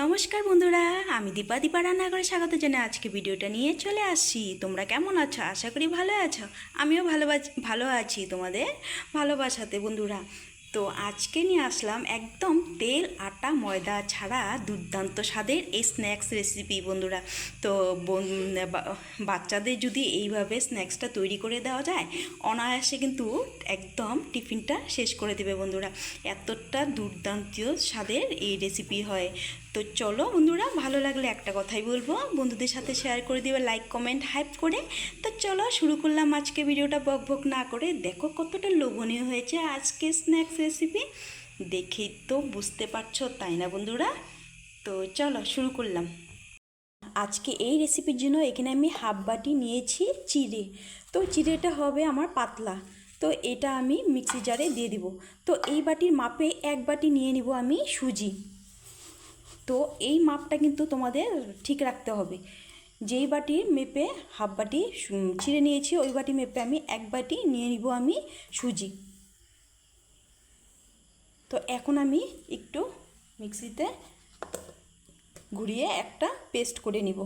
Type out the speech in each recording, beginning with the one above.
নমস্কার বন্ধুরা, আমি দীপা দীপা রান্না করে স্বাগত জানাই। আজকে ভিডিওটা নিয়ে চলে আসছি তোমরা কেমন আছো? আশা করি ভালো আছো। আমিও ভালো ভালো আছি তোমাদের ভালোবাসাতে বন্ধুরা। তো আজকে নিয়ে আসলাম একদম তেল, আটা, ময়দা ছাড়া দুর্দান্ত স্বাদের এই স্ন্যাক্স রেসিপি বন্ধুরা। তো বাচ্চাদের যদি এইভাবে স্ন্যাক্সটা তৈরি করে দেওয়া যায়, অনায়াসে কিন্তু একদম টিফিনটা শেষ করে দেবে বন্ধুরা। এতটা দুর্দান্ত স্বাদের এই রেসিপি হয়। তো চলো বন্ধুরা, ভালো লাগলে একটা কথাই বলব। বন্ধুদের সাথে শেয়ার করে দিবে লাইক কমেন্ট হাইপ করে। তো চলো শুরু করলাম আজকে ভিডিওটা বক বক না করে। দেখো কতটা লোভনীয় হয়েছে আজকে স্ন্যাক্স রেসিপি দেখেই তো বুঝতে পারছ, তাই না বন্ধুরা? তো চলো শুরু করলাম। আজকে এই রেসিপির জন্য এখানে আমি হাফ বাটি নিয়েছি চিড়ে। তো চিড়েটা হবে আমার পাতলা। তো এটা আমি মিক্সি জারে দিয়ে দিব। তো এই বাটির মাপে এক বাটি নিয়ে নিব আমি সুজি। তো এই মাপটা কিন্তু তোমাদের ঠিক রাখতে হবে। যেই বাটি মেপে হাফ বাটি চিড়ে নিয়েছি, ওই বাটি মেপে আমি এক বাটি নিয়ে নিব আমি সুজি। তো এখন আমি একটু মিক্সিতে ঘুরিয়ে একটা পেস্ট করে নিব।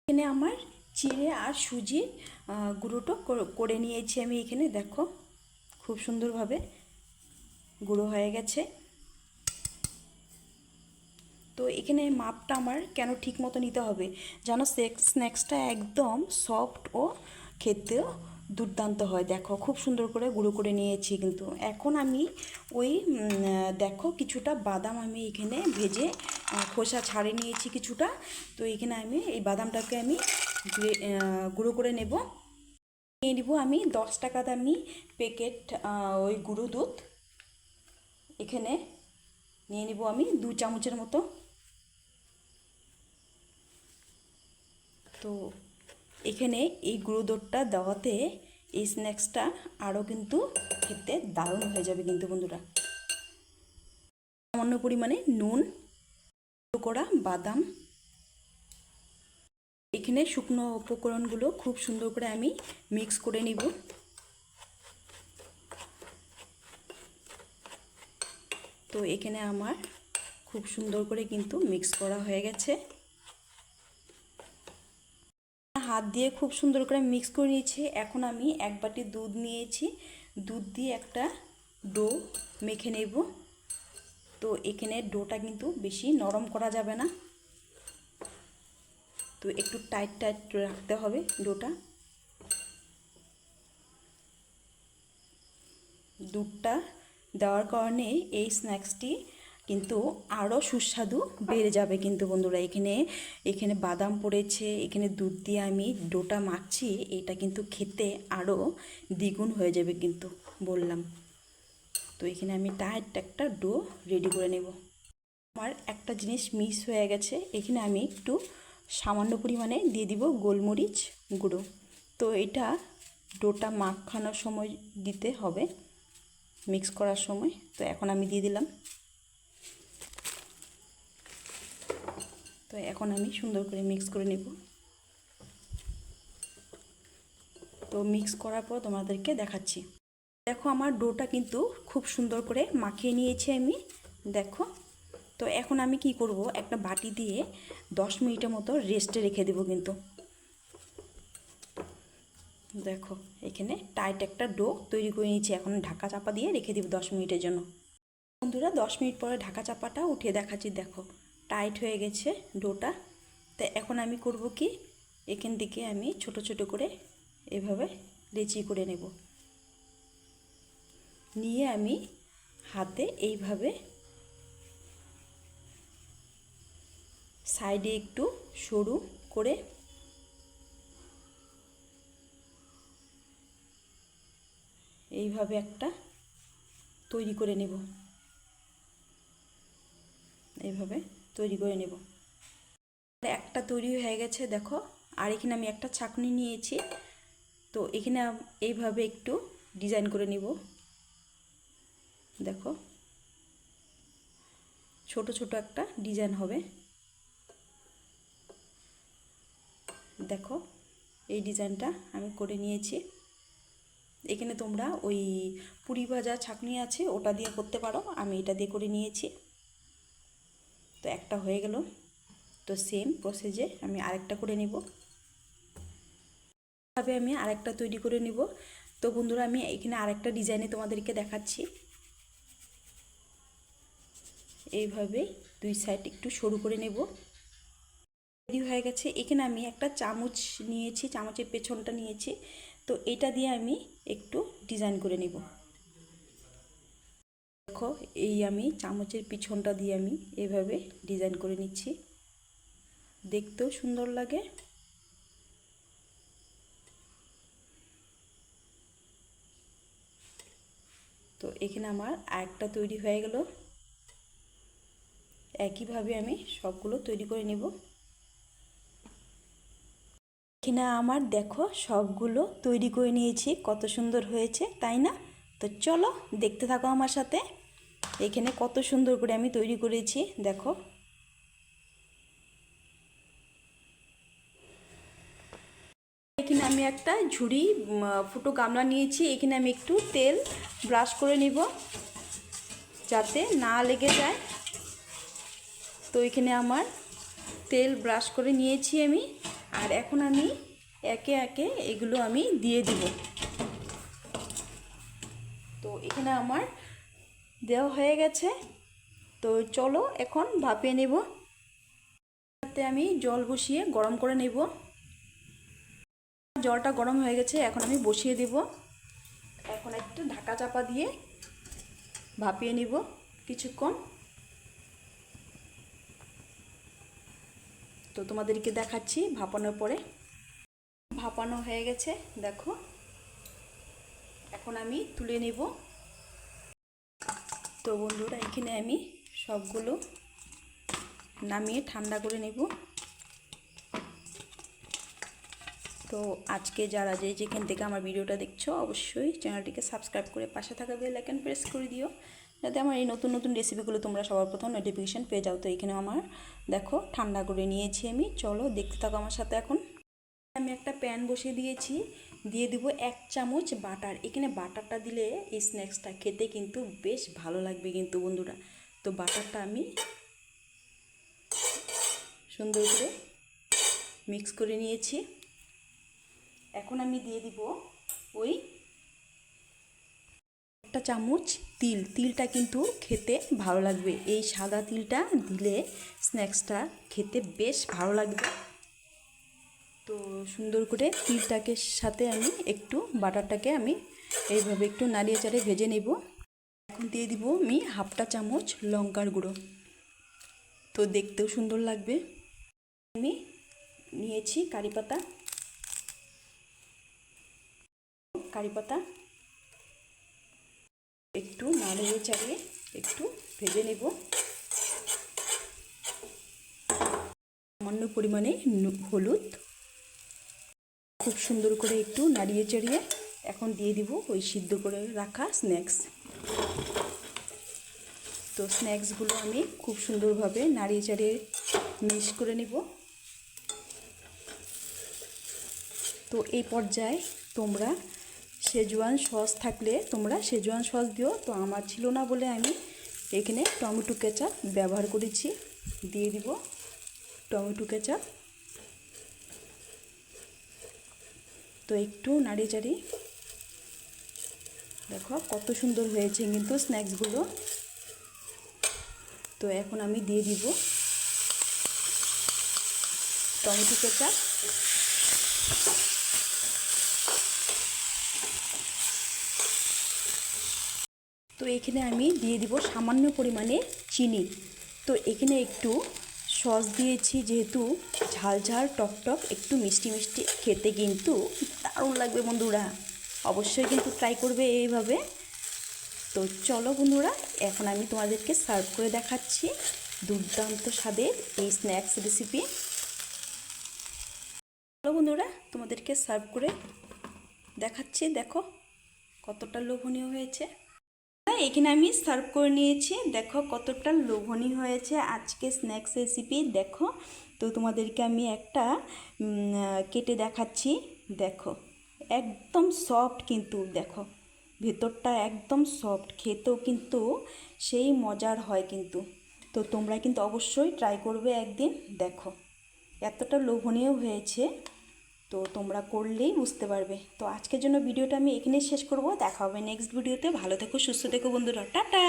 এখানে আমার চিড়ে আর সুজির গুঁড়োটা করে নিয়েছি আমি এখানে, দেখো। খুব সুন্দরভাবে গুঁড়ো হয়ে গেছে। তো এখানে মাপটা আমার কেন ঠিক মতো নিতে হবে? যেন স্ন্যাক্সটা একদম সফট ও খেতেও দুর্দান্ত হয়। দেখো, খুব সুন্দর করে গুঁড়ো করে নিয়েছি কিন্তু। এখন আমি ওই দেখো, কিছুটা বাদাম আমি এখানে ভেজে খোসা ছাড়ে নিয়েছি কিছুটা। তো এখানে আমি, এই বাদামটাকে আমি গুঁড়ো করে নেব। নিয়ে নিব আমি দশ টাকা দামি প্যাকেট ওই গুঁড়ো দুধ। এখানে নিয়ে নিব আমি দু চামচের মতো। তো এখানে এই গুঁড়ো দুধটা দেওয়াতে এই স্ন্যাক্সটা আরও কিন্তু খেতে দারুণ হয়ে যাবে কিন্তু বন্ধুরা। সামান্য পরিমাণে নুন করা বাদাম। এখানে শুকনো উপকরণগুলো খুব সুন্দর করে আমি মিক্স করে নিব। তো এখানে আমার খুব সুন্দর করে কিন্তু মিক্স করা হয়ে গেছে। হাত দিয়ে খুব সুন্দর করে মিক্স করে নিয়েছি। এখন আমি এক বাটি দুধ নিয়েছি। দুধ দিয়ে একটা ডো মেখে নেব। তো এখানে ডোটা কিন্তু বেশি নরম করা যাবে না। তো একটু টাইট টাইট রাখতে হবে ডোটা। দুধটা দেওয়ার কারণে এই স্ন্যাক্সটি কিন্তু আরও সুস্বাদু বেড়ে যাবে কিন্তু বন্ধুরা। এখানে এখানে বাদাম পড়েছে, এখানে দুধ দিয়ে আমি ডোটা মাখছি, এটা কিন্তু খেতে আরও দ্বিগুণ হয়ে যাবে কিন্তু বললাম। তো এখানে আমি টাইট একটা ডো রেডি করে নেব। আমার একটা জিনিস মিস হয়ে গেছে, এখানে আমি একটু সামান্য পরিমাণে দিয়ে দিব গোলমরিচ গুঁড়ো। তো এটা ডোটা মাখানোর সময় দিতে হবে, মিক্স করার সময়। তো এখন আমি দিয়ে দিলাম। এখন আমি সুন্দর করে মিক্স করে নেব। তো মিক্স করার পর তোমাদেরকে দেখাচ্ছি। দেখো আমার ডোটা কিন্তু খুব সুন্দর করে মাখিয়ে নিয়েছি আমি, দেখো। তো এখন আমি কি করব, একটা বাটি দিয়ে দশ মিনিটের মতো রেস্টে রেখে দেবো কিন্তু। দেখো, এখানে টাইট একটা ডো তৈরি করে নিয়েছি, এখন ঢাকা চাপা দিয়ে রেখে দিব দশ মিনিটের জন্য। বন্ধুরা, দশ মিনিট পরে ঢাকা চাপাটা উঠিয়ে দেখাচ্ছি, দেখো। টাইট হয়ে গেছে ডোটা। তো এখন আমি করব কি? এখান থেকে আমি ছোট ছোট করে এভাবে লেচি করে নেব। নিয়ে আমি হাতে এইভাবে সাইডে একটু সরু করে এইভাবে একটা তৈরি করে নেব। এইভাবে তৈরি করে নেব। একটা তৈরি হয়ে গেছে, দেখো। আর এখানে আমি একটা ছাকনি নিয়েছি। তো এখানে এইভাবে একটু ডিজাইন করে নিব। দেখো। ছোট ছোট একটা ডিজাইন হবে। দেখো, এই ডিজাইনটা আমি করে নিয়েছি। এখানে তোমরা ওই পুরি ভাজা ছাকনি আছে, ওটা দিয়ে করতে পারো। আমি এটা দিয়ে করে নিয়েছি। তো একটা হয়ে গেল। তো সেম প্রসেসে আমি আরেকটা করে নেব। ভাবে আমি আরেকটা তৈরি করে নিব। তো বন্ধুরা, আমি এখানে আরেকটা ডিজাইনে তোমাদেরকে দেখাচ্ছি। এইভাবে দুই সাইড একটু সরু করে নেব। রেডি হয়ে গেছে। এখানে আমি একটা চামচ নিয়েছি, চামচের পেছনটা নিয়েছি। তো এটা দিয়ে আমি একটু ডিজাইন করে নেব। দেখো এই আমি চামচের পিছনটা দিয়ে আমি এভাবে ডিজাইন করে নিচ্ছি। দেখতেও সুন্দর লাগে। তো এখানে আমার আরেকটা তৈরি হয়ে গেল। একইভাবে আমি সবগুলো তৈরি করে নেব। এখানে আমার দেখো সবগুলো তৈরি করে নিয়েছি। কত সুন্দর হয়েছে, তাই না? তো চলো দেখতে থাকো আমার সাথে। এখানে কত সুন্দর করে আমি তৈরি করেছি, দেখো। এখানে আমি একটা ঝুড়ি ফুটো গামলা নিয়েছি, এখানে আমি একটু তেল ব্রাশ করে নিব, যাতে না লেগে যায়। তো এখানে আমার তেল ব্রাশ করে নিয়েছি আমি, আর এখন আমি একে একে এগুলো আমি দিয়ে দিব। তো এখানে আমার দেওয়া হয়ে গেছে। তো চলো এখন ভাপিয়ে নেব। তাতে আমি জল বসিয়ে গরম করে নেব। জলটা গরম হয়ে গেছে, এখন আমি বসিয়ে দেব। এখন একটু ঢাকা চাপা দিয়ে ভাপিয়ে নিব কিছুক্ষণ। তো তোমাদেরকে দেখাচ্ছি ভাপানোর পরে। ভাপানো হয়ে গেছে, দেখো। এখন আমি তুলে নেব। তো বন্ধুরা, এখানে আমি সবগুলো নামিয়ে ঠান্ডা করে নেব। তো আজকে যারা যে যেখান থেকে আমার ভিডিওটা দেখছ, অবশ্যই চ্যানেলটিকে সাবস্ক্রাইব করে পাশে থাকা বেল আইকন প্রেস করে দিও। যাতে আমার এই নতুন নতুন রেসিপিগুলো তোমরা সবার প্রথম নোটিফিকেশান পেয়ে যাও। তো এখানে আমার, দেখো, ঠান্ডা করে নিয়েছি আমি। চলো, দেখতে থাকো আমার সাথে এখন। আমি একটা প্যান বসিয়ে দিয়েছি। দিয়ে দিব এক চামচ বাটার। এখানে বাটারটা দিলে এই স্ন্যাক্সটা খেতে কিন্তু বেশ ভালো লাগবে কিন্তু বন্ধুরা। তো বাটারটা আমি সুন্দর করে মিক্স করে নিয়েছি। এখন আমি দিয়ে দিব ওই একটা চামচ তিল। তিলটা কিন্তু খেতে ভালো লাগবে। এই সাদা তিলটা দিলে স্ন্যাক্সটা খেতে বেশ ভালো লাগবে। তো সুন্দর করে তিলটাকে সাথে আমি একটু বাটারটাকে আমি এইভাবে একটু নাড়িয়ে চাড়িয়ে ভেজে নেব। এখন দিয়ে দিব আমি হাফটা চামচ লঙ্কার গুঁড়ো। তো দেখতেও সুন্দর লাগবে। আমি নিয়েছি কারি পাতা। কারি পাতা। একটু নাড়িয়ে চাড়িয়ে একটু ভেজে নেব। সামান্য পরিমাণে হলুদ। খুব সুন্দর করে একটু নাড়িয়ে চাড়িয়ে এখন দিয়ে দিব ওই সিদ্ধ করে রাখা স্ন্যাক্স তো স্ন্যাক্সগুলো আমি খুব সুন্দরভাবে নাড়িয়ে চাড়িয়ে মিক্স করে নেব। তো এই পর্যায়ে তোমরা শেজওয়ান সস থাকলে তোমরা শেজওয়ান সস দিও। তো আমার ছিল না বলে আমি এখানে টমেটো কেচাপ ব্যবহার করেছি। দিয়ে দিব টমেটো কেচাপ। তো একটু নাড়িয়ে চাড়ি দেখো কত সুন্দর হয়েছে কিন্তু স্ন্যাক্সগুলো। তো এখন আমি দিয়ে দিব টমেটো কেচাপ। তো এখানে আমি দিয়ে দিব সামান্য পরিমাণে চিনি। তো এখানে একটু সস দিয়েছি যেহেতু ঝাল ঝাল, টক টক, একটু মিষ্টি মিষ্টি খেতে কিন্তু দারুণ লাগবে বন্ধুরা। অবশ্যই কিন্তু ট্রাই করবে এইভাবে। তো চলো বন্ধুরা, এখন আমি তোমাদেরকে সার্ভ করে দেখাচ্ছি দুর্দান্ত স্বাদের এই স্ন্যাক্স রেসিপি চলো বন্ধুরা, তোমাদেরকে সার্ভ করে দেখাচ্ছি। দেখো, কতটা লোভনীয় হয়েছে। এখানে আমি সার্ভ করে নিয়েছি। দেখো কতটা লোভনীয় হয়েছে আজকে স্ন্যাক্স রেসিপি দেখো। তো তোমাদেরকে আমি একটা কেটে দেখাচ্ছি। দেখো, একদম সফট কিন্তু, দেখো। ভেতরটা একদম সফট খেতেও কিন্তু সেই মজার হয় কিন্তু। তো তোমরা কিন্তু অবশ্যই ট্রাই করবে একদিন, দেখো। এতটা লোভনীয় হয়েছে। তো তোমরা করলেই বুঝতে পারবে। তো আজকের জন্য ভিডিওটা আমি এখানেই শেষ করব। দেখা হবে নেক্সট ভিডিওতে ভালো থেকো, সুস্থ থেকো বন্ধুরা। টাটা!